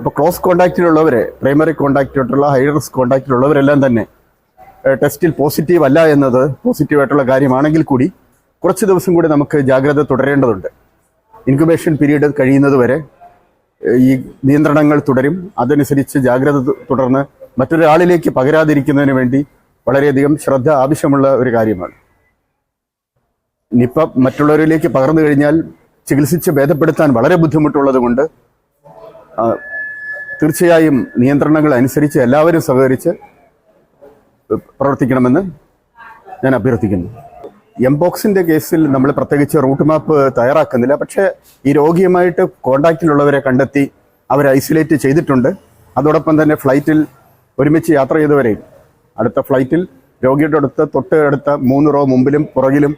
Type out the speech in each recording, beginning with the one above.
അപ്പോൾ ക്ലോസ് കോണ്ടാക്റ്റിലുള്ളവർ പ്രൈമറി കോണ്ടാക്റ്റിലോട്ടുള്ള ഹൈ റിസ്ക് കോണ്ടാക്റ്റിലുള്ളവരെല്ലാം തന്നെ ടെസ്റ്റിൽ പോസിറ്റീവ് അല്ല എന്നത് പോസിറ്റീവായിട്ടുള്ള കാര്യമാണെങ്കിൽ കൂടി കുറച്ച് ദിവസം കൂടി നമുക്ക് ജാഗ്രത തുടരേണ്ടതുണ്ട്. ഇൻക്യുബേഷൻ പീരീഡ് കഴിയുന്നത് വരെ ഈ നിയന്ത്രണങ്ങൾ തുടരും. അതനുസരിച്ച് ജാഗ്രത തുടർന്ന് മറ്റൊരാളിലേക്ക് പകരാതിരിക്കുന്നതിന് വേണ്ടി വളരെയധികം ശ്രദ്ധ ആവശ്യമുള്ള ഒരു കാര്യമാണ്. നിപ്പ മറ്റുള്ളവരിലേക്ക് പകർന്നു കഴിഞ്ഞാൽ ചികിത്സിച്ച് ഭേദപ്പെടുത്താൻ വളരെ ബുദ്ധിമുട്ടുള്ളത് കൊണ്ട് തീർച്ചയായും നിയന്ത്രണങ്ങൾ അനുസരിച്ച് എല്ലാവരും സഹകരിച്ച് പ്രവർത്തിക്കണമെന്ന് ഞാൻ അഭ്യർത്ഥിക്കുന്നു. എം ബോക്സിന്റെ കേസിൽ നമ്മൾ പ്രത്യേകിച്ച് റൂട്ട് മാപ്പ് തയ്യാറാക്കുന്നില്ല. പക്ഷേ ഈ രോഗിയുമായിട്ട് കോണ്ടാക്റ്റിലുള്ളവരെ കണ്ടെത്തി അവരെ ഐസൊലേറ്റ് ചെയ്തിട്ടുണ്ട്. അതോടൊപ്പം തന്നെ ഫ്ലൈറ്റിൽ ഒരുമിച്ച് യാത്ര ചെയ്തവരെയും അടുത്ത ഫ്ലൈറ്റിൽ രോഗിയുടെ അടുത്ത് തൊട്ട് അടുത്ത മൂന്ന് റോ മുമ്പിലും പുറകിലും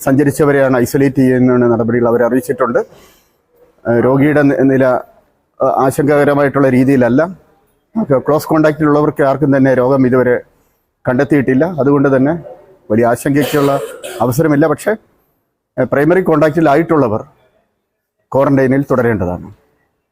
സഞ്ചരിച്ചവരെയാണ് ഐസൊലേറ്റ് ചെയ്യുന്ന നടപടികൾ അവരെ അറിയിച്ചിട്ടുണ്ട് രോഗിയുടെ നില ആശങ്കാകരമായിട്ടുള്ള രീതിയിലല്ല. ക്ലോസ് കോണ്ടാക്റ്റിലുള്ളവർക്ക് ആർക്കും തന്നെ രോഗം ഇതുവരെ കണ്ടെത്തിയിട്ടില്ല. അതുകൊണ്ട് തന്നെ വലിയ ആശങ്കയ്ക്കുള്ള അവസരമില്ല. പക്ഷേ പ്രൈമറി കോണ്ടാക്റ്റിലായിട്ടുള്ളവർ ക്വാറന്റൈനിൽ തുടരേണ്ടതാണ്.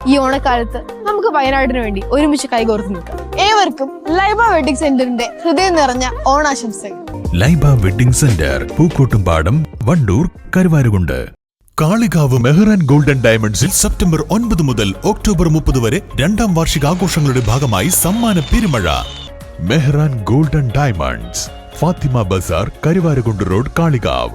ഈ ഓണക്കാലത്ത് നമുക്ക് വയനാടിന് വേണ്ടി ഒരുമിച്ച് കൈകോർത്ത് നിൽക്കാം. ഏവർക്കും ലൈബ വെഡിങ് സെന്ററിന്റെ ഹൃദയം നിറഞ്ഞ ഓണാശംസകൾ. Laiba wedding centre Pookkottumpadam Wandoor Karuvarakundu. Kalikavu Mehran golden ഡയമണ്ട്സിൽ സെപ്റ്റംബർ ഒൻപത് മുതൽ ഒക്ടോബർ മുപ്പത് വരെ രണ്ടാം വാർഷികാഘോഷങ്ങളുടെ ഭാഗമായി സമ്മാന പെരുമഴ. Mehran golden diamonds Fathima Bazar Karuvarakundu road Kalikavu.